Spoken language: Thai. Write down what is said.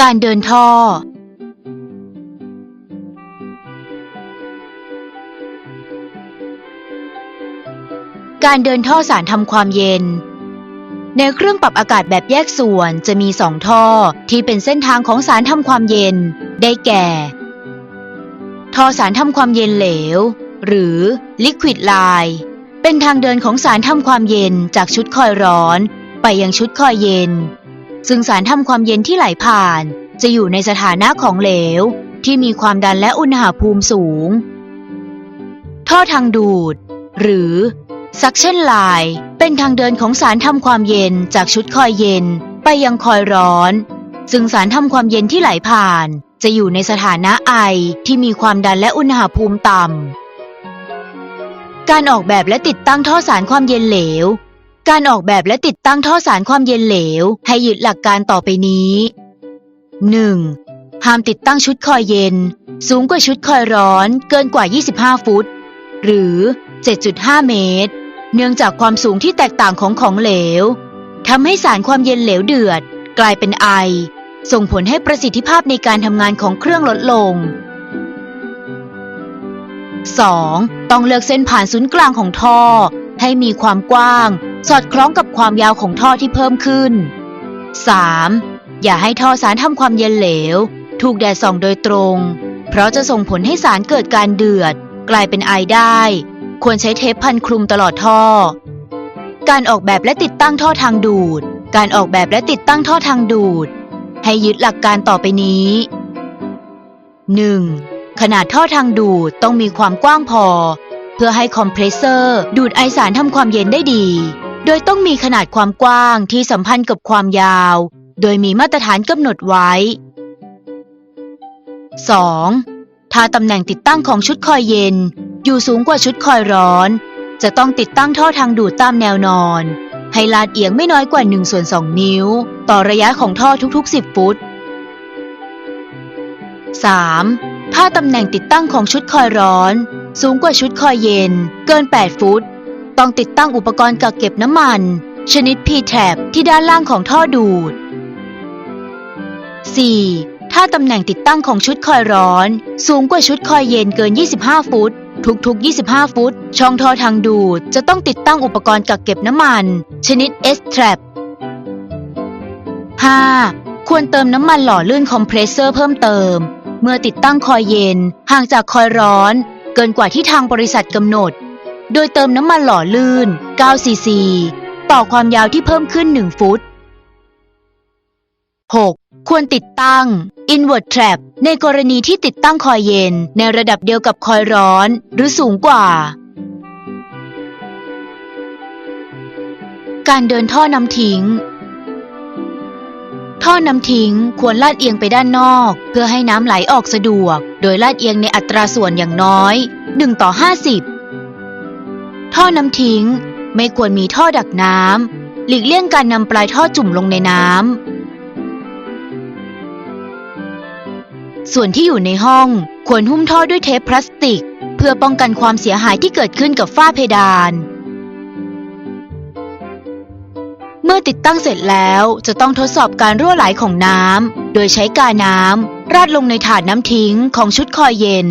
การเดินท่อ การเดินท่อสารทำความเย็น ในเครื่องปรับอากาศแบบแยกส่วนจะมีสองท่อที่เป็นเส้นทางของสารทำความเย็น ได้แก่ ท่อสารทำความเย็นเหลว หรือ liquid line เป็นทางเดินของสารทำความเย็นจากชุดคอยร้อน ไปยังชุดคอยเย็น ซึ่งสารทำความเย็นที่ไหลผ่าน จะอยู่ในสถานะของเหลว ที่มีความดันและอุณหภูมิสูง ท่อทางดูด หรือ suction line เป็นทางเดินของสารทำความเย็นจากชุดคอยเย็น ไปยังคอยร้อน ซึ่งสารทำความเย็นที่ไหลผ่าน จะอยู่ในสถานะไอที่มีความดันและอุณหภูมิต่ำ การออกแบบและติดตั้งท่อสารความเย็นเหลว การออกแบบและติดตั้งท่อสารความเย็นเหลว ให้ยึดหลักการต่อไปนี้ 1. ห้ามติดตั้งชุดคอยเย็น สูงกว่าชุดคอยร้อนเกินกว่า 25 ฟุต หรือ 7.5 เมตร เนื่องจากความสูงที่แตกต่างของของเหลวทำให้สารความเย็นเหลวเดือด กลายเป็นไอ ส่งผลให้ประสิทธิภาพในการทำงานของเครื่องลดลง 2. ต้องเลือกเส้นผ่านศูนย์กลางของท่อ ให้มีความกว้าง สอดคล้องกับความยาวของท่อที่เพิ่มขึ้น 3. อย่าให้ท่อสารทำความเย็นเหลว ถูกแดดส่องโดยตรง เพราะจะส่งผลให้สารเกิดการเดือด กลายเป็นไอได้ ควรใช้เทปพันคลุมตลอดท่อ การออกแบบและติดตั้งท่อทางดูด การออกแบบและติดตั้งท่อทางดูด ให้ยึดหลักการต่อไปนี้ 1. ขนาดท่อทางดูดต้องมีความกว้างพอ เพื่อให้คอมเพรสเซอร์ ดูดไอสารทำความเย็นได้ดี โดยต้องมีขนาดความกว้างที่สัมพันธ์กับความยาว โดยมีมาตรฐานกำหนดไว้ 2. ถ้าตำแหน่งติดตั้งของชุดคอยเย็น อยู่สูงกว่าชุดคอยร้อน จะต้องติดตั้งท่อทางดูดตามแนวนอน ให้ลาดเอียงไม่น้อยกว่า1ส่วน2นิ้ว ต่อระยะของท่อทุกๆ 10 ฟุต 3. ถ้าตำแหน่งติดตั้งของชุดคอยร้อน สูงกว่าชุดคอยเย็น เกิน 8 ฟุต ต้องติดตั้งอุปกรณ์กักเก็บน้ำมัน ชนิด P-trap ที่ด้านล่างของท่อดูด 4. ถ้าตำแหน่งติดตั้งของชุดคอยร้อน สูงกว่าชุดคอยเย็นเกิน 25 ฟุต ทุกๆ 25 ฟุต ช่องท่อทางดูด จะต้องติดตั้งอุปกรณ์กักเก็บน้ำมัน ชนิด S-trap 5. ควรเติมน้ำมันหล่อลื่นคอมเพรสเซอร์เพิ่มเติม เมื่อติดตั้งคอยเย็นห่างจากคอยร้อน เกินกว่าที่ทางบริษัทกำหนด โดยเติมน้ำมันหล่อลื่น 9 ซีซี ต่อความยาวที่เพิ่มขึ้น 1 ฟุต 6. ควรติดตั้ง Invert Trap ในกรณีที่ติดตั้งคอยเย็นในระดับเดียวกับคอยร้อน หรือสูงกว่า การเดินท่อน้ำทิ้ง ท่อน้ำทิ้งควรลาดเอียงไปด้านนอก เพื่อให้น้ำไหลออกสะดวก โดยลาดเอียงในอัตราส่วนอย่างน้อย 1 ต่อ 50 ท่อน้ำทิ้งไม่ควรมีท่อดักน้ำหลีกเลี่ยงการนำปลายท่อจุ่มลงในน้ำส่วนที่อยู่ในห้องควรหุ้มท่อด้วยเทปพลาสติก เพื่อป้องกันความเสียหายที่เกิดขึ้นกับฝ้าเพดาน เมื่อติดตั้งเสร็จแล้วจะต้องทดสอบการรั่วไหลของน้ำ โดยใช้กาน้ำ ราดลงในถาดน้ำทิ้งของชุดคอยเย็น